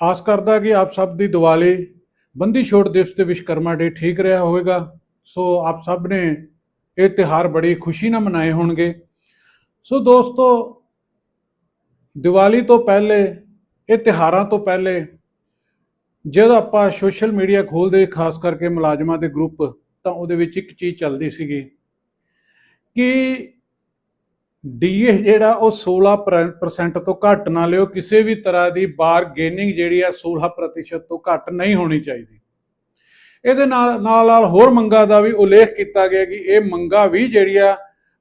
ਆਸ ਕਰਦਾ ਕਿ ਆਪ ਸਭ ਦੀ ਦੀਵਾਲੀ ਬੰਦੀ ਛੋੜ ਦਿਵਸ ਤੇ ਵਿਸ਼ਕਰਮਾ ਡੇ ਠੀਕ ਰਿਹਾ ਹੋਵੇਗਾ। ਸੋ ਆਪ ਸਭ ਨੇ ਇਹ ਤਿਹਾਰ ਬੜੀ ਖੁਸ਼ੀ ਨਾਲ ਮਨਾਏ ਹੋਣਗੇ। ਸੋ ਦੋਸਤੋ, ਦੀਵਾਲੀ ਤੋਂ ਪਹਿਲੇ, ਇਹ ਤਿਹਾਰਾਂ ਤੋਂ ਪਹਿਲੇ, ਜਦੋਂ ਆਪਾਂ ਸੋਸ਼ਲ ਮੀਡੀਆ ਖੋਲਦੇ, ਖਾਸ ਕਰਕੇ ਮੁਲਾਜ਼ਮਾਂ ਦੇ ਗਰੁੱਪ ਤਾਂ ਉਹਦੇ ਵਿੱਚ ਇੱਕ ਚੀਜ਼ ਚੱਲਦੀ ਸੀਗੀ ਕਿ ਡੀਏ ਜਿਹੜਾ ਉਹ 16% ਤੋਂ ਘੱਟ ਨਾ ਲਿਓ, ਕਿਸੇ ਵੀ ਤਰ੍ਹਾਂ ਦੀ ਬਾਰਗੇਨਿੰਗ ਜਿਹੜੀ ਆ 16% ਤੋਂ ਘੱਟ ਨਹੀਂ ਹੋਣੀ ਚਾਹੀਦੀ। ਇਹਦੇ ਨਾਲ ਨਾਲ ਹੋਰ ਮੰਗਾਂ ਦਾ ਵੀ ਉਲੇਖ ਕੀਤਾ ਗਿਆ ਕਿ ਇਹ ਮੰਗਾਂ ਵੀ ਜਿਹੜੀਆਂ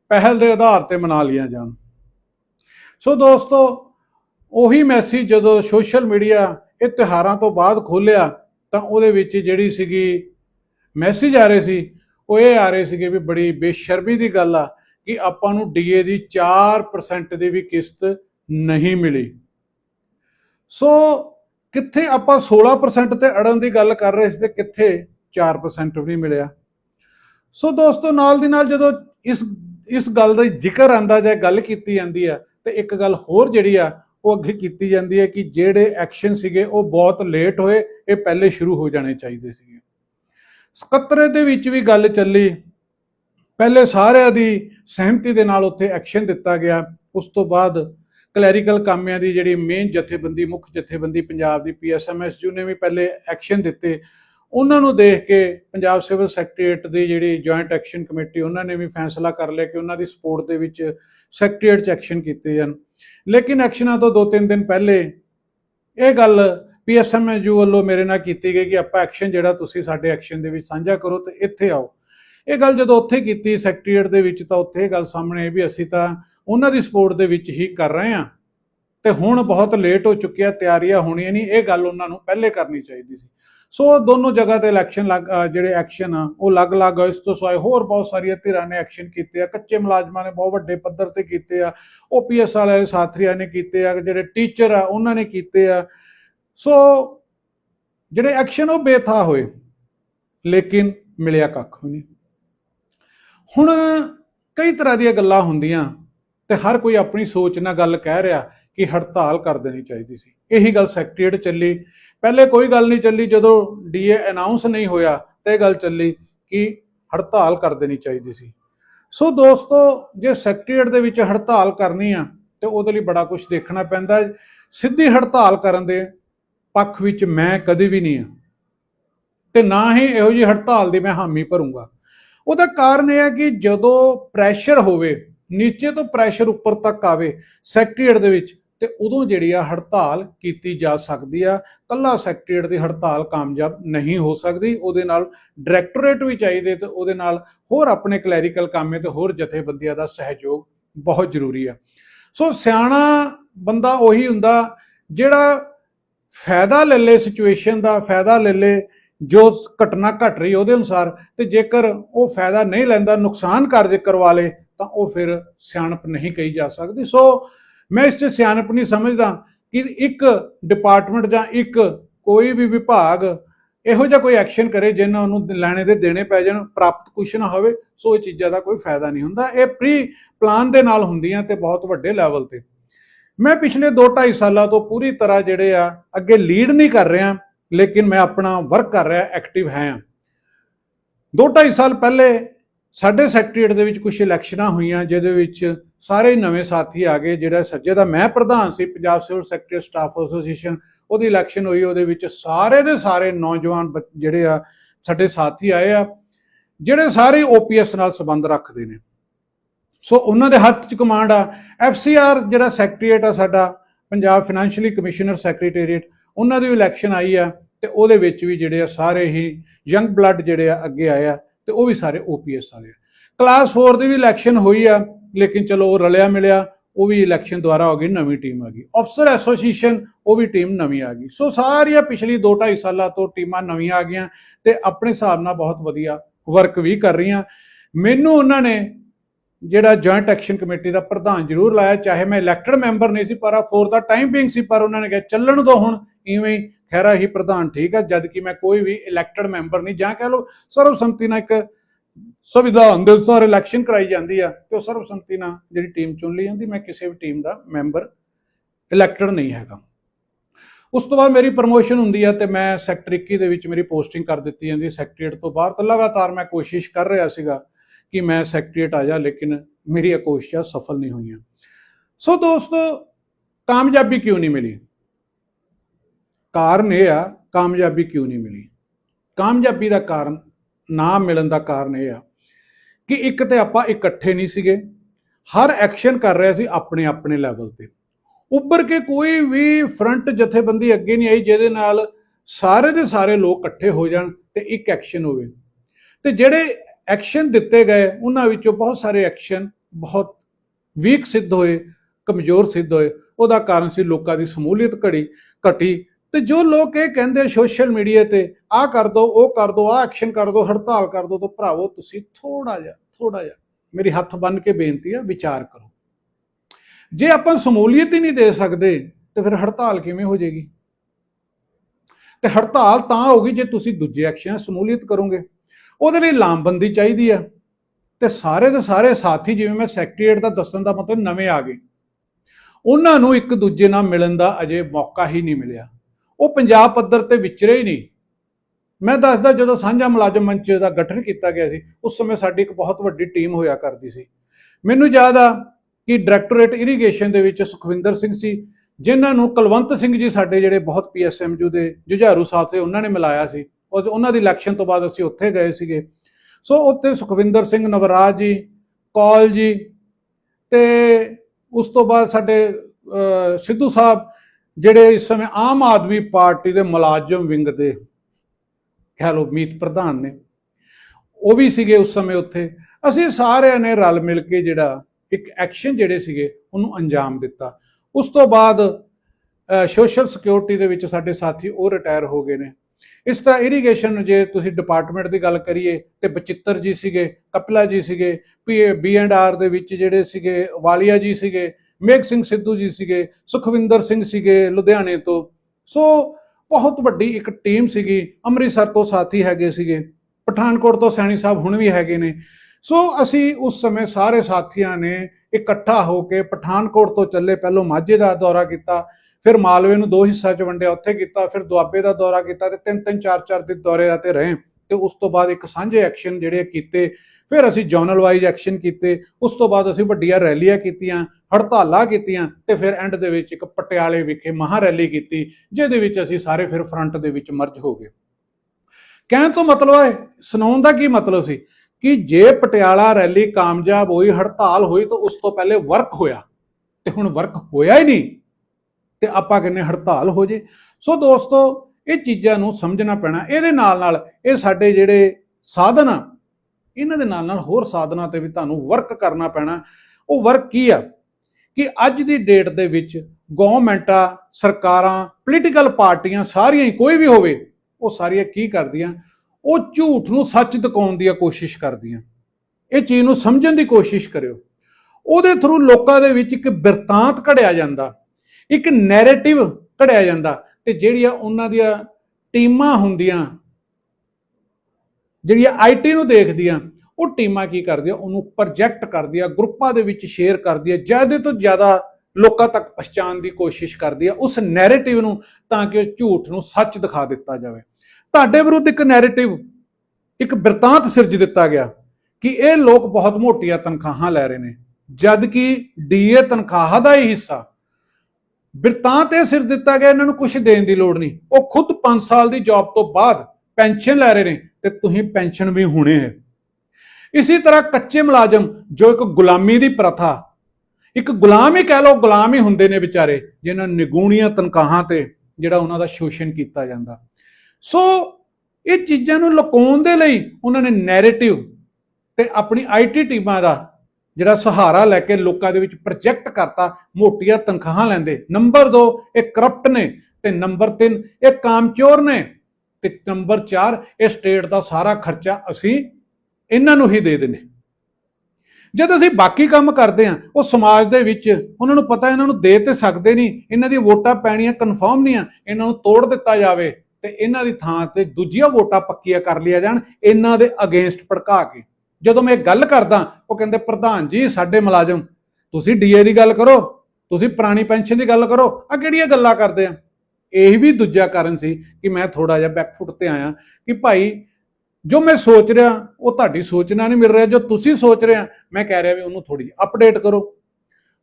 ਪਹਿਲ ਦੇ ਆਧਾਰ ਤੇ ਮਨਾ ਲਈਆਂ ਜਾਣ। ਸੋ ਦੋਸਤੋ, ਉਹੀ ਮੈਸੇਜ ਜਦੋਂ ਸੋਸ਼ਲ ਮੀਡੀਆ ਇਹ ਤਿਉਹਾਰਾਂ ਤੋਂ ਬਾਅਦ ਖੋਲਿਆ, ਤਾਂ ਉਹਦੇ ਵਿੱਚ ਜਿਹੜੀ ਸੀਗੀ ਮੈਸੇਜ ਆ ਰਹੇ ਸੀ, ਉਹ ਇਹ ਆ ਰਹੇ ਸੀਗੇ ਵੀ ਬੜੀ ਬੇਸ਼ਰਮੀ ਦੀ ਗੱਲ ਆ। ਕਿ ਆਪਾਂ ਨੂੰ ਡੀਏ ਦੀ 4% ਦੀ ਵੀ ਕਿਸ਼ਤ ਨਹੀਂ ਮਿਲੀ। ਸੋ ਕਿੱਥੇ ਆਪਾਂ 16% ਤੇ ਅੜਨ ਦੀ ਗੱਲ ਕਰ ਰਹੇ ਸੀ ਤੇ ਕਿੱਥੇ 4% ਵੀ ਨਹੀਂ ਮਿਲਿਆ। ਸੋ ਦੋਸਤੋ, ਨਾਲ ਦੀ ਨਾਲ ਜਦੋਂ ਇਸ ਇਸ ਗੱਲ ਦਾ ਜ਼ਿਕਰ ਆਂਦਾ ਜਾਂ ਗੱਲ ਕੀਤੀ ਜਾਂਦੀ ਆ, ਤੇ ਇੱਕ ਗੱਲ ਹੋਰ ਜਿਹੜੀ ਆ, ਉਹ ਅੱਗੇ ਕੀਤੀ ਜਾਂਦੀ ਹੈ ਕਿ ਜਿਹੜੇ ਐਕਸ਼ਨ ਸੀਗੇ, ਉਹ ਬਹੁਤ ਲੇਟ ਹੋਏ, ਇਹ ਪਹਿਲੇ ਸ਼ੁਰੂ ਹੋ ਜਾਣੇ ਚਾਹੀਦੇ ਸੀਗੇ। ਸਕੱਤਰੇ ਦੇ ਵਿੱਚ ਵੀ ਗੱਲ ਚੱਲੀ। ਪਹਿਲੇ ਸਾਰਿਆਂ ਦੀ ਸਹਿਮਤੀ ਦੇ ਨਾਲ ਉੱਥੇ ਐਕਸ਼ਨ ਦਿੱਤਾ ਗਿਆ। ਉਸ ਤੋਂ ਬਾਅਦ ਕਲੈਰੀਕਲ ਕਾਮਿਆਂ ਦੀ ਜਿਹੜੀ ਮੇਨ ਜਥੇਬੰਦੀ, ਮੁੱਖ ਜਥੇਬੰਦੀ ਪੰਜਾਬ ਦੀ ਪੀਐਸਐਮਐਸਯੂ ਨੇ ਵੀ ਪਹਿਲੇ ਐਕਸ਼ਨ ਦਿੱਤੇ, ਉਹਨਾਂ ਨੂੰ ਦੇਖ ਕੇ ਪੰਜਾਬ ਸਿਵਲ ਸੈਕਟਰੀਏਟ ਦੀ ਜਿਹੜੀ ਜੁਆਇੰਟ ਐਕਸ਼ਨ ਕਮੇਟੀ ਉਹਨਾਂ ਨੇ ਵੀ ਫੈਸਲਾ ਕਰ ਲਿਆ ਕਿ ਉਹਨਾਂ ਦੀ ਸਪੋਰਟ ਦੇ ਵਿੱਚ ਸੈਕਟਰੀਏਟ 'ਚ ਐਕਸ਼ਨ ਕੀਤੇ ਜਾਣ। ਲੇਕਿਨ ਐਕਸ਼ਨਾਂ ਤੋਂ ਦੋ ਤਿੰਨ ਦਿਨ ਪਹਿਲੇ ਇਹ ਗੱਲ ਪੀਐਸਐਮਐਸਯੂ ਵੱਲੋਂ ਮੇਰੇ ਨਾਲ ਕੀਤੀ ਗਈ ਕਿ ਆਪਾਂ ਐਕਸ਼ਨ ਜਿਹੜਾ ਤੁਸੀਂ ਸਾਡੇ ਐਕਸ਼ਨ ਦੇ ਵਿੱਚ ਸਾਂਝਾ ਕਰੋ ਤੇ ਇੱਥੇ ਆਓ। ਇਹ ਗੱਲ ਜਦੋਂ ਉੱਥੇ ਕੀਤੀ ਸੈਕਟਰੀਏਟ ਦੇ ਵਿੱਚ ਤਾਂ ਉੱਥੇ ਇਹ ਗੱਲ ਸਾਹਮਣੇ ਆਈ ਵੀ ਅਸੀਂ ਤਾਂ ਉਹਨਾਂ ਦੀ ਸਪੋਰਟ ਦੇ ਵਿੱਚ ਹੀ ਕਰ ਰਹੇ ਹਾਂ। ਤੇ ਹੁਣ ਬਹੁਤ ਲੇਟ ਹੋ ਚੁੱਕਿਆ, ਤਿਆਰੀਆਂ ਹੋਣੀਆਂ ਨਹੀਂ, ਇਹ ਗੱਲ ਉਹਨਾਂ ਨੂੰ ਪਹਿਲੇ ਕਰਨੀ ਚਾਹੀਦੀ ਸੀ। ਸੋ ਦੋਨੋਂ ਜਗ੍ਹਾ ਤੇ ਇਲੈਕਸ਼ਨ ਲੱਗ ਜਿਹੜੇ ਐਕਸ਼ਨ ਆ, ਉਹ ਅਲੱਗ-ਅਲੱਗ ਆ ਇਸ ਤੋਂ ਸਿਵਾਏ ਹੋਰ ਬਹੁਤ ਸਾਰੀਆਂ ਧਿਰਾਂ ਨੇ ਐਕਸ਼ਨ ਕੀਤੇ ਆ। ਕੱਚੇ ਮੁਲਾਜ਼ਮਾਂ ਨੇ ਬਹੁਤ ਵੱਡੇ ਪੱਧਰ ਤੇ ਕੀਤੇ ਆ। ਓਪੀਐਸ ਵਾਲੇ ਸਾਥੀਆਂ ਨੇ ਕੀਤੇ ਆ, ਜਿਹੜੇ ਟੀਚਰ ਆ, ਉਹਨਾਂ ਨੇ ਕੀਤੇ ਆ। ਸੋ ਜਿਹੜੇ ਐਕਸ਼ਨ ਉਹ ਬੇਥਾ ਹੋਏ, ਲੇਕਿਨ ਮਿਲਿਆ ਕੱਖ ਨਹੀਂ। ਹੁਣ ਕਈ ਤਰ੍ਹਾਂ ਦੀਆਂ ਗੱਲਾਂ ਹੁੰਦੀਆਂ ਤੇ ਹਰ ਕੋਈ ਆਪਣੀ ਸੋਚ ਨਾਲ ਗੱਲ ਕਹਿ ਰਿਹਾ ਕਿ ਹੜਤਾਲ ਕਰ ਦੇਣੀ ਚਾਹੀਦੀ ਸੀ। ਇਹੀ ਗੱਲ ਸੈਕਟਰੀਏਟ ਚੱਲੀ। ਪਹਿਲੇ ਕੋਈ ਗੱਲ ਨਹੀਂ ਚੱਲੀ ਜਦੋਂ ਡੀਏ ਅਨਾਉਂਸ ਨਹੀਂ ਹੋਇਆ ਤੇ ਇਹ ਗੱਲ ਚੱਲੀ ਕਿ ਹੜਤਾਲ ਕਰ ਦੇਣੀ ਚਾਹੀਦੀ ਸੀ। ਸੋ ਦੋਸਤੋ, ਜੇ ਸੈਕਟਰੀਏਟ ਦੇ ਵਿੱਚ ਹੜਤਾਲ ਕਰਨੀ ਆ ਤੇ ਉਹਦੇ ਲਈ ਬੜਾ ਕੁਝ ਦੇਖਣਾ ਪੈਂਦਾ ਸਿੱਧੀ ਹੜਤਾਲ ਕਰਨ ਦੇ ਪੱਖ ਵਿੱਚ ਮੈਂ ਕਦੇ ਵੀ ਨਹੀਂ ਆ ਤੇ ਨਾ ਹੀ ਇਹੋ ਜਿਹੀ ਹੜਤਾਲ ਦੀ ਮੈਂ ਹਾਮੀ ਭਰੂੰਗਾ। ਉਹਦਾ ਕਾਰਨ ਇਹ ਹੈ ਕਿ ਜਦੋਂ ਪ੍ਰੈਸ਼ਰ ਹੋਵੇ, ਨੀਚੇ ਤੋਂ ਪ੍ਰੈਸ਼ਰ ਉੱਪਰ ਤੱਕ ਆਵੇ ਸੈਕਟਰੀਏਟ ਦੇ ਵਿੱਚ, ਤੇ ਉਦੋਂ ਜਿਹੜੀ ਆ ਹੜਤਾਲ ਕੀਤੀ ਜਾ ਸਕਦੀ ਆ। ਕੱਲਾ ਸੈਕਟਰੀਏਟ ਦੀ ਹੜਤਾਲ ਕਾਮਯਾਬ ਨਹੀਂ ਹੋ ਸਕਦੀ। ਉਹਦੇ ਨਾਲ ਡਾਇਰੈਕਟੋਰੇਟ ਵੀ ਚਾਹੀਦੇ ਤੇ ਉਹਦੇ ਨਾਲ ਹੋਰ ਆਪਣੇ ਕਲੈਰੀਕਲ ਕਾਮੇ ਤੇ ਹੋਰ ਜਥੇਬੰਦੀਆਂ ਦਾ ਸਹਿਯੋਗ ਬਹੁਤ ਜ਼ਰੂਰੀ ਆ। ਸੋ ਸਿਆਣਾ ਬੰਦਾ ਉਹੀ ਹੁੰਦਾ ਜਿਹੜਾ ਫਾਇਦਾ ਲੈ ਲੇ ਸਿਚੁਏਸ਼ਨ ਦਾ, ਫਾਇਦਾ ਲੈ ਲੇ ਜੋ ਘਟਨਾ ਘਟ ਰਹੀ ਉਹਦੇ ਅਨੁਸਾਰ ਤੇ ਜੇਕਰ ਉਹ ਫਾਇਦਾ ਨਹੀਂ ਲੈਂਦਾ, ਨੁਕਸਾਨ ਕਾਰਜ ਕਰਵਾ ਲੇ, ਤਾਂ ਉਹ ਫਿਰ ਸਿਆਣਪ ਨਹੀਂ ਕਹੀ ਜਾ ਸਕਦੀ। ਸੋ ਮੈਂ ਇਸ 'ਚ ਸਿਆਣਪ ਨਹੀਂ ਸਮਝਦਾ ਕਿ ਇੱਕ ਡਿਪਾਰਟਮੈਂਟ ਜਾਂ ਇੱਕ ਕੋਈ ਵੀ ਵਿਭਾਗ ਇਹੋ ਜਿਹਾ ਕੋਈ ਐਕਸ਼ਨ ਕਰੇ ਜਿਹਨਾਂ ਨੂੰ ਲੈਣੇ ਦੇ ਦੇਣੇ ਪੈ ਜਾਣ, ਪ੍ਰਾਪਤ ਕੁਛ ਨਾ ਹੋਵੇ, ਸੋ ਇਹ ਚੀਜ਼ਾਂ ਦਾ ਕੋਈ ਫਾਇਦਾ ਨਹੀਂ ਹੁੰਦਾ। ਇਹ ਪ੍ਰੀ ਪਲਾਨ ਦੇ ਨਾਲ ਹੁੰਦੀਆਂ ਤੇ ਬਹੁਤ ਵੱਡੇ ਲੈਵਲ ਤੇ। ਮੈਂ ਪਿਛਲੇ 2.5 ਸਾਲਾਂ ਤੋਂ ਪੂਰੀ ਤਰ੍ਹਾਂ ਜਿਹੜੇ ਆ, ਅੱਗੇ ਲੀਡ ਨਹੀਂ ਕਰ ਰਿਹਾ। ਲੇਕਿਨ ਮੈਂ ਆਪਣਾ ਵਰਕ ਕਰ ਰਿਹਾ ਐਕਟਿਵ ਹੈ 2.5 ਸਾਲ ਪਹਿਲੇ ਸਾਡੇ ਸੈਕਟਰੀਏਟ ਦੇ ਵਿੱਚ ਕੁਝ ਇਲੈਕਸ਼ਨਾਂ ਹੋਈਆਂ, ਜਿਹਦੇ ਵਿੱਚ ਸਾਰੇ ਨਵੇਂ ਸਾਥੀ ਆ ਗਏ, ਜਿਹੜਾ ਸੱਜੇ ਦਾ ਮੈਂ ਪ੍ਰਧਾਨ ਸੀ, Punjab civil secretary staff association ਉਹਦੀ ਇਲੈਕਸ਼ਨ ਹੋਈ, ਉਹਦੇ ਵਿੱਚ ਸਾਰੇ ਦੇ ਸਾਰੇ ਨੌਜਵਾਨ ਬੱਚ- ਜਿਹੜੇ ਆ, ਸਾਡੇ ਸਾਥੀ ਆਏ ਆ, ਜਿਹੜੇ ਸਾਰੇ ਓਪੀਐਸ ਨਾਲ ਸੰਬੰਧ ਰੱਖਦੇ ਨੇ। ਸੋ ਉਹਨਾਂ ਦੇ ਹੱਥ 'ਚ ਕਮਾਂਡ ਆ ਐਫਸੀਆਰ ਜਿਹੜਾ ਸੈਕਟਰੀਏਟ ਆ ਸਾਡਾ, ਪੰਜਾਬ ਫਾਈਨੈਂਸ਼ੀਅਲੀ ਕਮਿਸ਼ਨਰ ਸੈਕਟਰੀਏਟ ਉਹਨਾਂ ਦੀ ਇਲੈਕਸ਼ਨ ਆਈ ਆ। ਤੇ ਉਹਦੇ ਵਿੱਚ ਵੀ ਜਿਹੜੇ ਆ ਸਾਰੇ ਹੀ ਯੰਗ ਬਲੱਡ ਜਿਹੜੇ ਆ ਅੱਗੇ ਆਏ ਆ ਤੇ ਉਹ ਵੀ ਸਾਰੇ ਓਪੀਐਸ ਵਾਲੇ ਆ। ਕਲਾਸ 4 ਦੀ ਵੀ ਇਲੈਕਸ਼ਨ ਹੋਈ ਆ, ਲੇਕਿਨ ਚਲੋ ਉਹ ਰਲਿਆ ਮਿਲਿਆ, ਉਹ ਵੀ ਇਲੈਕਸ਼ਨ ਦੁਆਰਾ ਹੋ ਗਈ, ਨਵੀਂ ਟੀਮ ਆ ਗਈ। ਅਫਸਰ ਐਸੋਸੀਏਸ਼ਨ ਉਹ ਵੀ ਟੀਮ ਨਵੀਂ ਆ ਗਈ। ਸੋ ਸਾਰੀਆਂ ਪਿਛਲੀ 2.5 ਸਾਲਾਂ ਤੋਂ ਟੀਮਾਂ ਨਵੀਆਂ ਆ ਗਈਆਂ ਤੇ ਆਪਣੇ ਹਿਸਾਬ ਨਾਲ ਬਹੁਤ ਵਧੀਆ ਵਰਕ ਵੀ ਕਰ ਰਹੀਆਂ। ਮੈਨੂੰ ਉਹਨਾਂ ਨੇ ਜਿਹੜਾ ਜੁਆਇੰਟ ਐਕਸ਼ਨ ਕਮੇਟੀ ਦਾ ਪ੍ਰਧਾਨ ਜ਼ਰੂਰ ਲਾਇਆ, ਚਾਹੇ ਮੈਂ ਇਲੈਕਟਡ ਮੈਂਬਰ ਨਹੀਂ ਸੀ, ਪਰ ਫੋਰ ਦਾ ਟਾਈਮ ਬੀਇੰਗ ਸੀ, ਪਰ ਉਹਨਾਂ ਨੇ ਕਿਹਾ ਚੱਲਣ ਦੋ ਹੁਣ, ਇਵੇਂ ਖੈਰਾ ਹੀ ਪ੍ਰਧਾਨ ਠੀਕ ਹੈ ਜਦ ਕਿ ਮੈਂ ਕੋਈ ਵੀ ਇਲੈਕਟਡ ਮੈਂਬਰ ਨਹੀਂ, ਜਾਂ ਕਹਿ ਲਓ ਸਰਬਸੰਮਤੀ ਨਾਲ ਇੱਕ ਸੰਵਿਧਾਨ ਦੇ ਅਨੁਸਾਰ ਇਲੈਕਸ਼ਨ ਕਰਾਈ ਜਾਂਦੀ ਆ, ਤੇ ਉਹ ਸਰਬਸੰਮਤੀ ਨਾਲ ਜਿਹੜੀ ਟੀਮ ਚੁਣ ਲਈ ਜਾਂਦੀ, ਮੈਂ ਕਿਸੇ ਵੀ ਟੀਮ ਦਾ ਮੈਂਬਰ ਇਲੈਕਟਡ ਨਹੀਂ ਹੈਗਾ। ਉਸ ਤੋਂ ਬਾਅਦ ਮੇਰੀ ਪ੍ਰਮੋਸ਼ਨ ਹੁੰਦੀ ਆ, ਤੇ ਮੈਂ ਸੈਕਟਰ 21 ਦੇ ਵਿੱਚ ਮੇਰੀ ਪੋਸਟਿੰਗ ਕਰ ਦਿੱਤੀ ਜਾਂਦੀ ਸੈਕਟਰੀਏਟ ਤੋਂ ਬਾਹਰ, ਤਾਂ ਲਗਾਤਾਰ ਮੈਂ ਕੋਸ਼ਿਸ਼ ਕਰ ਰਿਹਾ ਸੀਗਾ ਕਿ ਮੈਂ ਸੈਕਟਰੀਏਟ ਆ ਜਾ, ਲੇਕਿਨ ਮੇਰੀਆਂ ਕੋਸ਼ਿਸ਼ਾਂ ਸਫਲ ਨਹੀਂ ਹੋਈਆਂ। ਸੋ ਦੋਸਤੋ, ਕਾਮਯਾਬੀ ਕਿਉਂ ਨਹੀਂ ਮਿਲੀ? ਕਾਰਨ ਇਹ ਆ, ਕਾਮਯਾਬੀ ਕਿਉਂ ਨਹੀਂ ਮਿਲੀ? ਕਾਮਯਾਬੀ ਦਾ ਕਾਰਨ, ਨਾ ਮਿਲਣ ਦਾ ਕਾਰਨ ਇਹ ਆ ਕਿ ਇੱਕ ਤੇ ਆਪਾਂ ਇਕੱਠੇ ਨਹੀਂ ਸੀਗੇ, ਹਰ ਐਕਸ਼ਨ ਕਰ ਰਿਹਾ ਸੀ ਆਪਣੇ ਆਪਣੇ ਲੈਵਲ ਤੇ। ਉੱਭਰ ਕੇ ਕੋਈ ਵੀ ਫਰੰਟ ਜਥੇਬੰਦੀ ਅੱਗੇ ਨਹੀਂ ਆਈ, ਜਿਹਦੇ ਨਾਲ ਸਾਰੇ ਦੇ ਸਾਰੇ ਲੋਕ ਇਕੱਠੇ ਹੋ ਜਾਣ ਤੇ ਇੱਕ ਐਕਸ਼ਨ ਹੋਵੇ। ਤੇ ਜਿਹੜੇ ਐਕਸ਼ਨ ਦਿੱਤੇ ਗਏ, ਉਹਨਾਂ ਵਿੱਚੋਂ ਬਹੁਤ ਸਾਰੇ ਐਕਸ਼ਨ ਬਹੁਤ ਵੀਕ ਸਿੱਧ ਹੋਏ, ਕਮਜ਼ੋਰ ਸਿੱਧ ਹੋਏ। ਉਹਦਾ ਕਾਰਨ ਸੀ ਲੋਕਾਂ ਦੀ ਸਮੂਲੀਅਤ ਘੜੀ, ਘਟੀ ਤੇ ਜੋ ਲੋਕ ਇਹ ਕਹਿੰਦੇ ਸੋਸ਼ਲ ਮੀਡੀਆ ਤੇ, ਆਹ ਕਰ ਦੋ, ਉਹ ਕਰ ਦੋ, ਆਹ ਐਕਸ਼ਨ ਕਰ ਦੋ, ਹੜਤਾਲ ਕਰ ਦੋ, ਤਾਂ ਭਰਾਵੋ ਤੁਸੀਂ ਥੋੜਾ ਜਿਹਾ ਥੋੜਾ ਜਿਹਾ ਮੇਰੀ ਹੱਥ ਬੰਨ ਕੇ ਬੇਨਤੀ ਆ, ਵਿਚਾਰ ਕਰੋ। ਜੇ ਆਪਾਂ ਸਮੂਲੀਅਤ ਹੀ ਨਹੀਂ ਦੇ ਸਕਦੇ, ਤੇ ਫਿਰ ਹੜਤਾਲ ਕਿਵੇਂ ਹੋ ਜਾਏਗੀ? ਤੇ ਹੜਤਾਲ ਤਾਂ ਹੋਗੀ ਜੇ ਤੁਸੀਂ ਦੂਜੇ ਐਕਸ਼ਨ ਸਮੂਲੀਅਤ ਕਰੋਗੇ। ਉਹਦੇ ਲਈ ਲਾਮਬੰਦੀ ਚਾਹੀਦੀ ਆ। ਤੇ ਸਾਰੇ ਦੇ ਸਾਰੇ ਸਾਥੀ, ਜਿਵੇਂ ਮੈਂ ਸੈਕਟਰੀਏਟ ਦਾ ਦੱਸਣ ਦਾ ਮਤਲਬ ਨਵੇਂ ਆ ਗਏ। ਉਹਨਾਂ ਨੂੰ ਇੱਕ ਦੂਜੇ ਨਾਲ ਮਿਲਣ ਦਾ ਅਜੇ ਮੌਕਾ ਹੀ ਨਹੀਂ ਮਿਲਿਆ। ਉਹ ਪੰਜਾਬ ਪੱਧਰ ਤੇ ਵਿਚਰੇ ਹੀ ਨਹੀਂ। ਮੈਂ ਦੱਸਦਾ ਜਦੋਂ ਸਾਂਝਾ ਮੁਲਾਜ਼ਮ ਮੰਚ ਦਾ ਗਠਨ ਕੀਤਾ ਗਿਆ ਸੀ, ਉਸ ਸਮੇਂ ਸਾਡੀ ਇੱਕ ਬਹੁਤ ਵੱਡੀ ਟੀਮ ਹੋਇਆ ਕਰਦੀ ਸੀ। ਮੈਨੂੰ ਯਾਦ ਆ ਕਿ ਡਾਇਰੈਕਟੋਰੇਟ ਇਰੀਗੇਸ਼ਨ ਦੇ ਵਿੱਚ ਸੁਖਵਿੰਦਰ ਸਿੰਘ ਸੀ, ਜਿਨ੍ਹਾਂ ਨੂੰ ਕੁਲਵੰਤ ਸਿੰਘ ਜੀ ਸਾਡੇ ਜਿਹੜੇ ਬਹੁਤ ਪੀਐਸਐਮਯੂ ਦੇ ਜੁਝਾਰੂ ਸਾਥੀ ਉਹਨਾਂ ਨੇ ਮਿਲਾਇਆ ਸੀ। ਔਰ ਉਹਨਾਂ ਦੀ ਇਲੈਕਸ਼ਨ ਤੋਂ ਬਾਅਦ ਅਸੀਂ ਉੱਥੇ ਗਏ ਸੀਗੇ। ਸੋ ਉੱਥੇ ਸੁਖਵਿੰਦਰ ਸਿੰਘ, ਨਵਰਾਜ ਜੀ, ਕੌਲ ਜੀ ਤੇ ਉਸ ਤੋਂ ਬਾਅਦ ਸਾਡੇ ਸਿੱਧੂ ਸਾਹਿਬ ਜਿਹੜੇ ਇਸ ਸਮੇਂ ਆਮ ਆਦਮੀ ਪਾਰਟੀ ਦੇ ਮੁਲਾਜ਼ਮ ਵਿੰਗ ਦੇ ਕਹਿ ਲਓ ਮੀਤ ਪ੍ਰਧਾਨ ਨੇ, ਉਹ ਵੀ ਸੀਗੇ ਉਸ ਸਮੇਂ ਉੱਥੇ। ਅਸੀਂ ਸਾਰਿਆਂ ਨੇ ਰਲ ਮਿਲ ਕੇ ਜਿਹੜਾ ਇੱਕ ਐਕਸ਼ਨ ਜਿਹੜੇ ਸੀਗੇ, ਉਹਨੂੰ ਅੰਜਾਮ ਦਿੱਤਾ। ਉਸ ਤੋਂ ਬਾਅਦ ਸੋਸ਼ਲ ਸਿਕਿਉਰਿਟੀ ਦੇ ਵਿੱਚ ਸਾਡੇ ਸਾਥੀ ਉਹ ਰਿਟਾਇਰ ਹੋ ਗਏ ਨੇ। ਇਸ ਤਰ੍ਹਾਂ ਇਰੀਗੇਸ਼ਨ ਜੇ ਤੁਸੀਂ ਡਿਪਾਰਟਮੈਂਟ ਦੀ ਗੱਲ ਕਰੀਏ, ਤੇ ਬਚਿੱਤਰ ਜੀ ਸੀਗੇ, ਕਪਲਾ ਜੀ ਸੀਗੇ, ਪੀ, ਬੀ ਐਂਡ ਆਰ ਦੇ ਵਿੱਚ ਜਿਹੜੇ ਸੀਗੇ, ਵਾਲੀਆ ਜੀ ਸੀਗੇ ਮੇਘ ਸਿੰਘ ਸਿੱਧੂ ਜੀ ਸੀਗੇ, ਸੁਖਵਿੰਦਰ ਸਿੰਘ ਸੀਗੇ ਲੁਧਿਆਣੇ ਤੋਂ। ਸੋ ਬਹੁਤ ਵੱਡੀ ਇੱਕ ਟੀਮ ਸੀਗੀ, ਅੰਮ੍ਰਿਤਸਰ ਤੋਂ ਸਾਥੀ ਹੈਗੇ ਸੀਗੇ, ਪਠਾਨਕੋਟ ਤੋਂ ਸੈਣੀ ਸਾਹਿਬ ਹੁਣ ਵੀ ਹੈਗੇ ਨੇ। ਸੋ ਅਸੀਂ ਉਸ ਸਮੇਂ ਸਾਰੇ ਸਾਥੀਆਂ ਨੇ ਇਕੱਠਾ ਹੋ ਕੇ ਪਠਾਨਕੋਟ ਤੋਂ ਚੱਲੇ, ਪਹਿਲੋਂ ਮਾਝੇ ਦਾ ਦੌਰਾ ਕੀਤਾ, ਫਿਰ ਮਾਲਵੇ ਨੂੰ ਦੋ ਹਿੱਸਾ ਚ ਵੰਡਿਆ, ਉੱਥੇ ਕੀਤਾ, ਫਿਰ ਦੁਆਬੇ ਦਾ ਦੌਰਾ ਕੀਤਾ ਤੇ ਤਿੰਨ ਤਿੰਨ ਚਾਰ ਚਾਰ ਦਿਨ ਦੌਰੇ ਤੇ ਰਹੇ। ਤੇ ਉਸ ਤੋਂ ਬਾਅਦ ਇੱਕ ਸਾਂਝੇ ਐਕਸ਼ਨ ਜਿਹੜੇ ਕੀਤੇ। ਫਿਰ ਅਸੀਂ ਜਨਰਲ ਵਾਈਜ਼ ਐਕਸ਼ਨ ਕੀਤੇ, ਉਸ ਤੋਂ ਬਾਅਦ ਅਸੀਂ ਵੱਡੀਆਂ ਰੈਲੀਆਂ ਕੀਤੀਆਂ, ਹੜਤਾਲਾਂ ਕੀਤੀਆਂ ਤੇ ਫਿਰ ਐਂਡ ਦੇ ਵਿੱਚ ਇੱਕ ਪਟਿਆਲੇ ਵਿਖੇ ਮਹਾ ਰੈਲੀ ਕੀਤੀ, ਜਿਹਦੇ ਵਿੱਚ ਅਸੀਂ ਸਾਰੇ ਫਿਰ ਫਰੰਟ ਦੇ ਵਿੱਚ ਮਰਜ ਹੋ ਗਏ। ਕਹਿਣ ਤੋਂ ਮਤਲਬ ਹੈ, ਸੁਣਾਉਣ ਦਾ ਕੀ ਮਤਲਬ ਸੀ? ਕਿ ਜੇ ਪਟਿਆਲਾ ਰੈਲੀ ਕਾਮਯਾਬ ਹੋਈ, ਹੜਤਾਲ ਹੋਈ, ਤਾਂ ਉਸ ਤੋਂ ਪਹਿਲੇ ਵਰਕ ਹੋਇਆ। ਤੇ ਹੁਣ ਵਰਕ ਹੋਇਆ ਹੀ ਨਹੀਂ, ਤੇ ਆਪਾਂ ਕਹਿੰਦੇ ਹੜਤਾਲ ਹੋ ਜੇ। ਸੋ ਦੋਸਤੋ, ਇਹ ਚੀਜ਼ਾਂ ਨੂੰ ਸਮਝਣਾ ਪੈਣਾ। ਇਹਦੇ ਨਾਲ ਨਾਲ ਇਹ ਸਾਡੇ ਜਿਹੜੇ ਸਾਧਨ ਆ ਇਹਨਾਂ ਦੇ ਨਾਲ ਨਾਲ ਹੋਰ ਸਾਧਨਾਂ ਤੇ ਵੀ ਤੁਹਾਨੂੰ ਵਰਕ ਕਰਨਾ ਪੈਣਾ। ਉਹ ਵਰਕ ਕੀ ਆ? ਕਿ ਅੱਜ ਦੀ ਡੇਟ ਦੇ ਵਿੱਚ ਗਵਰਨਮੈਂਟਾਂ ਸਰਕਾਰਾਂ ਪੋਲੀਟੀਕਲ ਪਾਰਟੀਆਂ ਸਾਰੀਆਂ ਹੀ ਕੋਈ ਵੀ ਹੋਵੇ, ਉਹ ਸਾਰੀਆਂ ਕੀ ਕਰਦੀਆਂ? ਉਹ ਝੂਠ ਨੂੰ ਸੱਚ ਦਿਖਾਉਣ ਦੀ ਕੋਸ਼ਿਸ਼ ਕਰਦੀਆਂ। ਇਹ ਚੀਜ਼ ਨੂੰ ਸਮਝਣ ਦੀ ਕੋਸ਼ਿਸ਼ ਕਰਿਓ। ਉਹਦੇ ਥਰੂ ਲੋਕਾਂ ਦੇ ਵਿੱਚ ਇੱਕ ਬਿਰਤਾਂਤ ਘੜਿਆ ਜਾਂਦਾ। ਇੱਕ ਨੈਰੇਟਿਵ ਘੜਿਆ ਜਾਂਦਾ। ਤੇ ਜਿਹੜੀਆਂ ਉਹਨਾਂ ਦੀਆਂ ਟੀਮਾਂ ਹੁੰਦੀਆਂ ਜਿਹੜੀਆਂ ਆਈਟੀ ਨੂੰ ਦੇਖਦੀਆਂ, ਉਹ ਟੀਮਾਂ ਕੀ ਕਰਦੀਆਂ? ਉਹਨੂੰ ਪ੍ਰੋਜੈਕਟ ਕਰਦੀ ਆ ਗਰੁੱਪਾਂ ਦੇ ਵਿੱਚ ਸ਼ੇਅਰ ਕਰਦੀ ਕਰਦੀਆਂ ਜ਼ਿਆਦਾ ਤੋਂ ਜ਼ਿਆਦਾ ਲੋਕਾਂ ਤੱਕ ਪਹੁੰਚਾਉਣ ਦੀ ਕੋਸ਼ਿਸ਼ ਕਰਦੀ ਆ ਉਸ ਨੈਰੇਟਿਵ ਨੂੰ ਤਾਂ ਕਿ ਉਹ ਝੂਠ ਨੂੰ ਸੱਚ ਦਿਖਾ ਦਿੱਤਾ ਜਾਵੇ। ਤੁਹਾਡੇ ਵਿਰੁੱਧ ਇੱਕ ਨੈਰੇਟਿਵ ਇੱਕ ਬਿਰਤਾਂਤ ਸਿਰਜ ਦਿੱਤਾ ਗਿਆ ਕਿ ਇਹ ਲੋਕ ਬਹੁਤ ਮੋਟੀਆਂ ਤਨਖਾਹਾਂ ਲੈ ਰਹੇ ਨੇ ਜਦ ਕਿ ਡੀਏ ਤਨਖਾਹ ਦਾ ਹੀ ਹਿੱਸਾ। ਬਿਰਤਾਂਤ ਇਹ ਸਿਰ ਦਿੱਤਾ ਗਿਆ, ਇਹਨਾਂ ਨੂੰ ਕੁਝ ਦੇਣ ਦੀ ਲੋੜ ਨਹੀਂ। ਉਹ ਖੁਦ 5 ਸਾਲ ਦੀ ਜੌਬ ਤੋਂ ਬਾਅਦ ਪੈਨਸ਼ਨ ਲੈ ਰਹੇ ਨੇ ਤੇ ਤੁਸੀਂ ਪੈਨਸ਼ਨ ਵੀ ਹੁਣੇ ਹੈ। ਇਸੇ ਤਰ੍ਹਾਂ ਕੱਚੇ ਮੁਲਾਜ਼ਮ, ਜੋ ਇੱਕ ਗੁਲਾਮੀ ਦੀ ਪ੍ਰਥਾ, ਇੱਕ ਗੁਲਾਮ ਹੀ ਕਹਿ ਲਓ, ਗੁਲਾਮ ਹੀ ਹੁੰਦੇ ਨੇ ਵਿਚਾਰੇ, ਜਿਨ੍ਹਾਂ ਨੂੰ ਨਿਗੂਣੀਆਂ ਤਨਖਾਹਾਂ ਤੇ ਜਿਹੜਾ ਉਹਨਾਂ ਦਾ ਸ਼ੋਸ਼ਣ ਕੀਤਾ ਜਾਂਦਾ। ਸੋ ਇਹ ਚੀਜ਼ਾਂ ਨੂੰ ਲੁਕਾਉਣ ਦੇ ਲਈ ਉਹਨਾਂ ਨੇ ਨੈਰੇਟਿਵ ਤੇ ਆਪਣੀ ਆਈਟੀ ਟੀਮਾਂ ਦਾ ਜਿਹੜਾ ਸਹਾਰਾ ਲੈ ਕੇ ਲੋਕਾਂ ਦੇ ਵਿੱਚ ਪ੍ਰੋਜੈਕਟ ਕਰਤਾ, ਮੋਟੀਆਂ ਤਨਖਾਹਾਂ ਲੈਂਦੇ। ਨੰਬਰ 2 ਇਹ ਕਰਪਟ ਨੇ ਤੇ ਨੰਬਰ 3 ਇਹ ਕਾਮਚੋਰ ਨੇ। ਤੇ ਨੰਬਰ 4 ਇਹ ਸਟੇਟ ਦਾ ਸਾਰਾ ਖਰਚਾ ਅਸੀਂ ਇਹਨਾਂ ਨੂੰ ਹੀ ਦੇ ਦਿੰਦੇ ਜਦ ਅਸੀਂ ਬਾਕੀ ਕੰਮ ਕਰਦੇ ਹਾਂ, ਉਹ ਸਮਾਜ ਦੇ ਵਿੱਚ ਉਹਨਾਂ ਨੂੰ ਪਤਾ ਇਹਨਾਂ ਨੂੰ ਦੇ ਤੇ ਸਕਦੇ ਨਹੀਂ, ਇਹਨਾਂ ਦੀ ਵੋਟਾਂ ਪੈਣੀਆਂ ਕਨਫਰਮ ਨਹੀਂ ਆ ਇਹਨਾਂ ਨੂੰ ਤੋੜ ਦਿੱਤਾ ਜਾਵੇ ਤੇ ਇਹਨਾਂ ਦੀ ਥਾਂ ਤੇ ਦੂਜੀਆਂ ਵੋਟਾਂ ਪੱਕੀਆਂ ਕਰ ਲਿਆ ਜਾਣ, ਇਹਨਾਂ ਦੇ ਅਗੇਂਸਟ ਭੜਕਾ ਕੇ। ਜਦੋਂ ਮੈਂ ਗੱਲ ਕਰਦਾ, ਉਹ ਕਹਿੰਦੇ, ਪ੍ਰਧਾਨ ਜੀ, ਸਾਡੇ ਮੁਲਾਜ਼ਮ, ਤੁਸੀਂ ਡੀਏ ਦੀ ਗੱਲ ਕਰੋ, ਤੁਸੀਂ ਪੁਰਾਣੀ ਪੈਨਸ਼ਨ ਦੀ ਗੱਲ ਕਰੋ ਆ ਕਿਹੜੀਆਂ ਗੱਲਾਂ ਕਰਦੇ ਆ? ਇਹ ਵੀ ਦੂਜਾ ਕਾਰਨ ਸੀ ਕਿ ਮੈਂ ਥੋੜਾ ਜਿਹਾ ਬੈਕਫੁੱਟ ਤੇ ਆਇਆ ਕਿ ਭਾਈ ਜੋ ਮੈਂ ਸੋਚ ਰਿਹਾ, ਉਹ ਤੁਹਾਡੀ ਸੋਚ ਨਾਲ ਨਹੀਂ ਮਿਲ ਰਿਹਾ, ਜੋ ਤੁਸੀਂ ਸੋਚ ਰਿਹਾ, ਮੈਂ ਕਹਿ ਰਿਹਾ ਵੀ ਉਹਨੂੰ ਥੋੜੀ ਅਪਡੇਟ ਕਰੋ।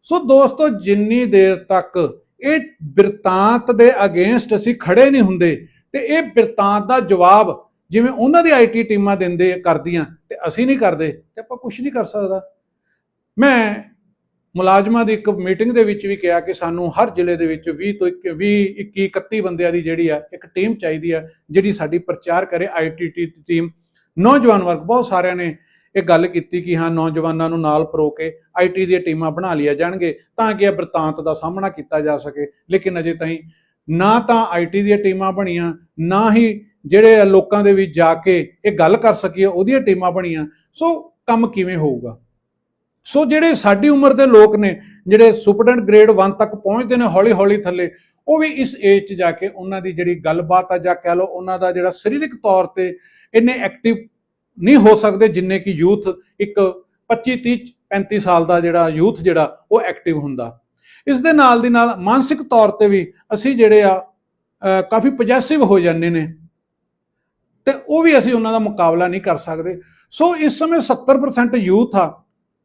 ਸੋ ਦੋਸਤੋ, ਜਿੰਨੀ ਦੇਰ ਤੱਕ ਇਹ ਬਿਰਤਾਂਤ ਦੇ ਅਗੇਂਸਟ ਅਸੀਂ ਖੜੇ ਨਹੀਂ ਹੁੰਦੇ ਤੇ ਇਹ ਬਿਰਤਾਂਤ ਦਾ ਜਵਾਬ ਜਿਵੇਂ ਉਹਨਾਂ ਦੀ ਆਈਟੀ ਟੀਮਾਂ ਦਿੰਦੇ ਕਰਦੀਆਂ ਤੇ ਅਸੀਂ ਨਹੀਂ ਕਰਦੇ, ਤੇ ਆਪਾਂ ਕੁਝ ਨਹੀਂ ਕਰ ਸਕਦਾ। ਮੈਂ ਮੁਲਾਜ਼ਮਾਂ ਦੀ ਇੱਕ ਮੀਟਿੰਗ ਦੇ ਵਿੱਚ ਵੀ ਕਿਹਾ ਕਿ ਸਾਨੂੰ ਹਰ ਜ਼ਿਲ੍ਹੇ ਦੇ ਵਿੱਚ 20 ਤੋਂ 20 21 31 ਬੰਦਿਆਂ ਦੀ ਜਿਹੜੀ ਆ, ਇੱਕ ਟੀਮ ਚਾਹੀਦੀ ਆ, ਜਿਹੜੀ ਸਾਡੀ ਪ੍ਰਚਾਰ ਕਰੇ ਆਈਟੀ ਟੀਮ। ਨੌਜਵਾਨ ਵਰਗ, ਬਹੁਤ ਸਾਰਿਆਂ ਨੇ ਇਹ ਗੱਲ ਕੀਤੀ ਕਿ ਹਾਂ, ਨੌਜਵਾਨਾਂ ਨੂੰ ਨਾਲ ਪਰੋ ਕੇ ਆਈਟੀ ਦੀਆਂ ਟੀਮਾਂ ਬਣਾ ਲਿਆ ਜਾਣਗੇ ਤਾਂ ਕਿ ਇਹ ਬਰਤਾਂਤ ਦਾ ਸਾਹਮਣਾ ਕੀਤਾ ਜਾ ਸਕੇ। ਲੇਕਿਨ ਅਜੇ ਤਾਈਂ ਨਾ ਤਾਂ ਆਈਟੀ ਦੀਆਂ ਟੀਮਾਂ ਬਣੀਆਂ, ਨਾ ਹੀ ਜਿਹੜੇ ਲੋਕਾਂ ਦੇ ਵਿੱਚ ਜਾ ਕੇ ਇਹ ਗੱਲ ਕਰ ਸਕੀਏ, ਉਹਦੀਆਂ ਟੀਮਾਂ ਬਣੀਆਂ। ਸੋ ਕੰਮ ਕਿਵੇਂ ਹੋਊਗਾ? ਸੋ ਜਿਹੜੇ ਸਾਡੀ ਉਮਰ ਦੇ ਲੋਕ ਨੇ, ਜਿਹੜੇ ਸੁਪਰਡੈਂਟ ਗ੍ਰੇਡ 1 ਤੱਕ ਪਹੁੰਚਦੇ ਨੇ ਹੌਲੀ ਹੌਲੀ ਥੱਲੇ, ਉਹ ਵੀ ਇਸ ਏਜ 'ਚ ਜਾ ਕੇ ਉਹਨਾਂ ਦੀ ਜਿਹੜੀ ਗੱਲਬਾਤ ਆ ਜਾਂ ਕਹਿ ਲਓ ਉਹਨਾਂ ਦਾ ਜਿਹੜਾ ਸਰੀਰਕ ਤੌਰ ਤੇ ਇੰਨੇ ਐਕਟਿਵ ਨਹੀਂ ਹੋ ਸਕਦੇ ਜਿੰਨੇ ਕਿ ਯੂਥ ਇੱਕ 25 30 35 ਸਾਲ ਦਾ ਜਿਹੜਾ ਯੂਥ ਜਿਹੜਾ, ਉਹ ਐਕਟਿਵ ਹੁੰਦਾ। ਇਸ ਦੇ ਨਾਲ ਦੀ ਨਾਲ ਮਾਨਸਿਕ ਤੌਰ ਤੇ ਵੀ ਅਸੀਂ ਜਿਹੜੇ ਆ ਕਾਫੀ ਪੋਜੈਸਿਵ ਹੋ ਜਾਂਦੇ ਨੇ ਤੇ ਉਹ ਵੀ ਅਸੀਂ ਉਹਨਾਂ ਦਾ ਮੁਕਾਬਲਾ ਨਹੀਂ ਕਰ ਸਕਦੇ। ਸੋ ਇਸ ਸਮੇਂ 70% ਯੂਥ ਆ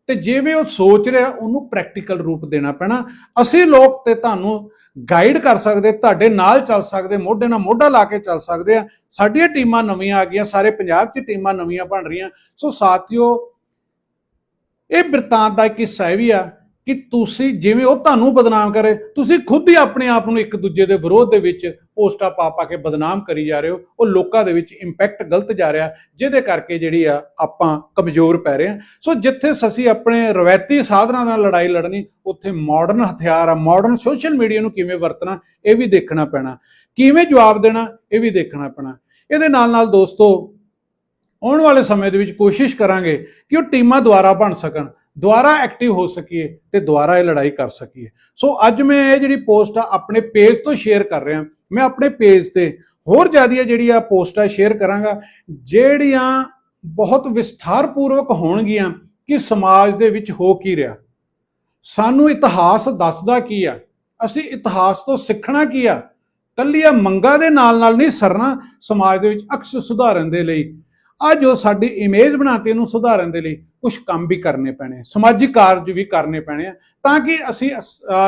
ਤੇ ਜਿਵੇਂ ਉਹ ਸੋਚ ਰਿਹਾ, ਉਹਨੂੰ ਪ੍ਰੈਕਟੀਕਲ ਰੂਪ ਦੇਣਾ ਪੈਣਾ। ਅਸੀਂ ਲੋਕ ਤੇ ਤੁਹਾਨੂੰ ਗਾਈਡ ਕਰ ਸਕਦੇ, ਤੁਹਾਡੇ ਨਾਲ ਚੱਲ ਸਕਦੇ, ਮੋਢੇ ਨਾਲ ਮੋਢਾ ਲਾ ਕੇ ਚੱਲ ਸਕਦੇ ਆ। ਸਾਡੀਆਂ ਟੀਮਾਂ ਨਵੀਆਂ ਆ ਗਈਆਂ, ਸਾਰੇ ਪੰਜਾਬ 'ਚ ਟੀਮਾਂ ਨਵੀਆਂ ਬਣ ਰਹੀਆਂ। ਸੋ ਸਾਥੀਓ, ਇਹ ਬਿਰਤਾਂਤ ਦਾ ਇੱਕ ਹਿੱਸਾ ਇਹ ਵੀ ਆ ਕਿ ਤੁਸੀਂ ਜਿਵੇਂ ਉਹ ਤੁਹਾਨੂੰ ਬਦਨਾਮ ਕਰੇ, ਤੁਸੀਂ ਖੁਦ ਹੀ ਆਪਣੇ ਆਪ ਨੂੰ ਇੱਕ ਦੂਜੇ ਦੇ ਵਿਰੋਧ ਦੇ ਵਿੱਚ ਪੋਸਟਾਂ ਪਾ ਪਾ ਕੇ ਬਦਨਾਮ ਕਰੀ ਜਾ ਰਹੇ ਹੋ, ਉਹ ਲੋਕਾਂ ਦੇ ਵਿੱਚ ਇੰਪੈਕਟ ਗਲਤ ਜਾ ਰਿਹਾ, ਜਿਹਦੇ ਕਰਕੇ ਜਿਹੜੀ ਆ ਆਪਾਂ ਕਮਜ਼ੋਰ ਪੈ ਰਹੇ ਹਾਂ। ਸੋ ਜਿੱਥੇ ਅਸੀਂ ਆਪਣੇ ਰਵਾਇਤੀ ਸਾਧਨਾਂ ਨਾਲ ਲੜਾਈ ਲੜਨੀ, ਉੱਥੇ ਮਾਡਰਨ ਹਥਿਆਰ ਆ ਮਾਡਰਨ ਸੋਸ਼ਲ ਮੀਡੀਆ ਨੂੰ ਕਿਵੇਂ ਵਰਤਣਾ, ਇਹ ਵੀ ਦੇਖਣਾ ਪੈਣਾ। ਕਿਵੇਂ ਜਵਾਬ ਦੇਣਾ, ਇਹ ਵੀ ਦੇਖਣਾ ਪੈਣਾ। ਇਹਦੇ ਨਾਲ ਨਾਲ ਦੋਸਤੋ, ਆਉਣ ਵਾਲੇ ਸਮੇਂ ਦੇ ਵਿੱਚ ਕੋਸ਼ਿਸ਼ ਕਰਾਂਗੇ ਕਿ ਉਹ ਟੀਮਾਂ ਦੁਆਰਾ ਬਣ ਸਕਣ, ਦੁਆਰਾ ਐਕਟਿਵ ਹੋ ਸਕੀਏ ਤੇ ਦੁਆਰਾ ਇਹ ਲੜਾਈ ਕਰ ਸਕੀਏ। ਸੋ ਅੱਜ ਮੈਂ ਇਹ ਜਿਹੜੀ ਪੋਸਟ ਆ, ਆਪਣੇ ਪੇਜ ਤੋਂ ਸ਼ੇਅਰ ਕਰ ਰਿਹਾ। ਮੈਂ ਆਪਣੇ ਪੇਜ ਤੇ ਹੋਰ ਜ਼ਿਆਦੀਆਂ ਜਿਹੜੀਆਂ ਪੋਸਟਾਂ ਸ਼ੇਅਰ ਕਰਾਂਗਾ, ਜਿਹੜੀਆਂ ਬਹੁਤ ਵਿਸਥਾਰ ਪੂਰਵਕ ਹੋਣਗੀਆਂ ਕਿ ਸਮਾਜ ਦੇ ਵਿੱਚ ਹੋ ਕੀ ਰਿਹਾ। ਸਾਨੂੰ ਇਤਿਹਾਸ ਦੱਸਦਾ ਕੀ ਆ? ਅਸੀਂ ਇਤਿਹਾਸ ਤੋਂ ਸਿੱਖਣਾ ਕੀ ਆ? ਕੱਲੀਆਂ ਮੰਗਾਂ ਦੇ ਨਾਲ ਨਾਲ ਨਹੀਂ ਸਰਨਾ ਸਮਾਜ ਦੇ ਵਿੱਚ ਅਕਸ ਸੁਧਾਰਨ ਦੇ ਲਈ। ਆ ਜੋ ਸਾਡੀ ਇਮੇਜ ਬਣਾਤੀ ਇਹਨੂੰ ਸੁਧਾਰਨ ਦੇ ਲਈ ਕੁਝ ਕੰਮ ਵੀ ਕਰਨੇ ਪੈਣੇ ਸਮਾਜਿਕ ਕਾਰਜ ਵੀ ਕਰਨੇ ਪੈਣੇ ਆ, ਤਾਂ ਕਿ ਅਸੀਂ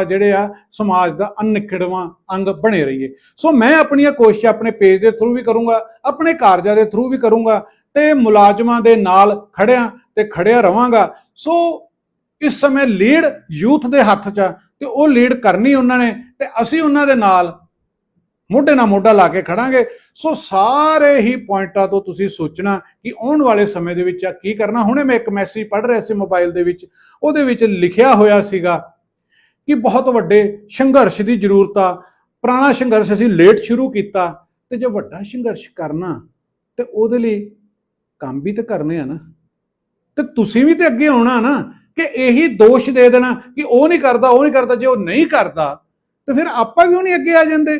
ਜਿਹੜੇ ਆ ਸਮਾਜ ਦਾ ਅਨਿਖੜਵਾਂ ਅੰਗ ਬਣੇ ਰਹੀਏ। ਸੋ ਮੈਂ ਆਪਣੀਆਂ ਕੋਸ਼ਿਸ਼ਾਂ ਆਪਣੇ ਪੇਜ ਦੇ ਥਰੂ ਵੀ ਕਰੂੰਗਾ, ਆਪਣੇ ਕਾਰਜਾਂ ਦੇ ਥਰੂ ਵੀ ਕਰੂੰਗਾ ਤੇ ਮੁਲਾਜ਼ਮਾਂ ਦੇ ਨਾਲ ਖੜਿਆਂ ਤੇ ਖੜਿਆ ਰਵਾਂਗਾ। ਸੋ ਇਸ ਸਮੇਂ ਲੀਡ ਯੂਥ ਦੇ ਹੱਥ 'ਚ ਆ ਤੇ ਉਹ ਲੀਡ ਕਰਨੀ ਉਹਨਾਂ ਨੇ ਤੇ ਅਸੀਂ ਉਹਨਾਂ ਦੇ ਨਾਲ ਮੋਢੇ ਨਾਲ ਮੋਢਾ ਲਾ ਕੇ ਖੜਾਂਗੇ। ਸੋ ਸਾਰੇ ਹੀ ਪੁਆਇੰਟਾਂ ਤੋਂ ਤੁਸੀਂ ਸੋਚਣਾ ਕਿ ਆਉਣ ਵਾਲੇ ਸਮੇਂ ਦੇ ਵਿੱਚ ਆ ਕੀ ਕਰਨਾ। ਹੁਣੇ ਮੈਂ ਇੱਕ ਮੈਸੇਜ ਪੜ੍ਹ ਰਿਹਾ ਸੀ ਮੋਬਾਈਲ ਦੇ ਵਿੱਚ। ਉਹਦੇ ਵਿੱਚ ਲਿਖਿਆ ਹੋਇਆ ਸੀਗਾ ਕਿ ਬਹੁਤ ਵੱਡੇ ਸੰਘਰਸ਼ ਦੀ ਜ਼ਰੂਰਤ ਆ। ਪੁਰਾਣਾ ਸੰਘਰਸ਼ ਅਸੀਂ ਲੇਟ ਸ਼ੁਰੂ ਕੀਤਾ ਤੇ ਜੇ ਵੱਡਾ ਸੰਘਰਸ਼ ਕਰਨਾ, ਤੇ ਉਹਦੇ ਲਈ ਕੰਮ ਵੀ ਤਾਂ ਕਰਨੇ ਆ ਨਾ। ਤੇ ਤੁਸੀਂ ਵੀ ਤੇ ਅੱਗੇ ਆਉਣਾ ਨਾ ਕਿ ਇਹੀ ਦੋਸ਼ ਦੇ ਦੇਣਾ ਕਿ ਉਹ ਨਹੀਂ ਕਰਦਾ, ਉਹ ਨਹੀਂ ਕਰਦਾ। ਜੇ ਉਹ ਨਹੀਂ ਕਰਦਾ, ਤੇ ਫਿਰ ਆਪਾਂ ਵੀ ਉਹ ਨਹੀਂ ਅੱਗੇ ਆ ਜਾਂਦੇ?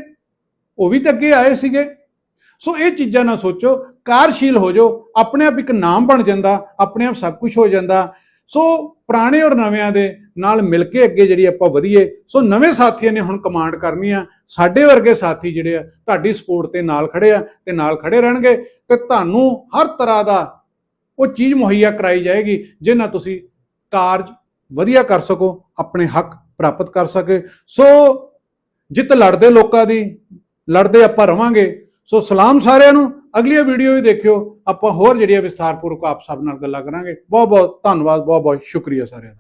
ਉਹ ਵੀ ਤਾਂ ਅੱਗੇ ਆਏ ਸੀਗੇ। ਸੋ ਇਹ ਚੀਜ਼ਾਂ ਨਾ ਸੋਚੋ, ਕਾਰਸ਼ੀਲ ਹੋ ਜਾਓ, ਆਪਣੇ ਆਪ ਇੱਕ ਨਾਮ ਬਣ ਜਾਂਦਾ, ਆਪਣੇ ਆਪ ਸਭ ਕੁਝ ਹੋ ਜਾਂਦਾ। ਸੋ ਪੁਰਾਣੇ ਔਰ ਨਵਿਆਂ ਦੇ ਨਾਲ ਮਿਲ ਕੇ ਅੱਗੇ ਜਿਹੜੀ ਆਪਾਂ ਵਧੀਏ, ਸੋ ਨਵੇਂ ਸਾਥੀਆਂ ਨੇ ਹੁਣ ਕਮਾਂਡ ਕਰਨੀ ਆ। ਸਾਡੇ ਵਰਗੇ ਸਾਥੀ ਜਿਹੜੇ ਆ, ਤੁਹਾਡੀ ਸਪੋਰਟ ਤੇ ਨਾਲ ਖੜੇ ਆ ਤੇ ਨਾਲ ਖੜੇ ਰਹਿਣਗੇ ਤੇ ਤੁਹਾਨੂੰ ਹਰ ਤਰ੍ਹਾਂ ਦਾ ਉਹ ਚੀਜ਼ ਮੁਹੱਈਆ ਕਰਾਈ ਜਾਏਗੀ ਜਿੰਨਾ ਤੁਸੀਂ ਕਾਰਜ ਵਧੀਆ ਕਰ ਸਕੋ, ਆਪਣੇ ਹੱਕ ਪ੍ਰਾਪਤ ਕਰ ਸਕੇ। ਸੋ ਜਿੱਤ ਲੜਦੇ ਲੋਕਾਂ ਦੀ ਲੜਦੇ ਆਪਾਂ ਰਵਾਂਗੇ। ਸੋ ਸਲਾਮ ਸਾਰਿਆਂ ਨੂੰ। ਅਗਲੀ ਵੀਡੀਓ ਵੀ ਦੇਖਿਓ। ਆਪਾਂ ਹੋਰ ਜਿਹੜੀਆਂ ਵਿਸਥਾਰਪੂਰਵਕ ਆਪ ਸਭ ਨਾਲ ਗੱਲਾਂ ਕਰਾਂਗੇ। ਬਹੁਤ ਬਹੁਤ ਧੰਨਵਾਦ ਬਹੁਤ ਬਹੁਤ ਸ਼ੁਕਰੀਆ ਸਾਰਿਆਂ ਦਾ।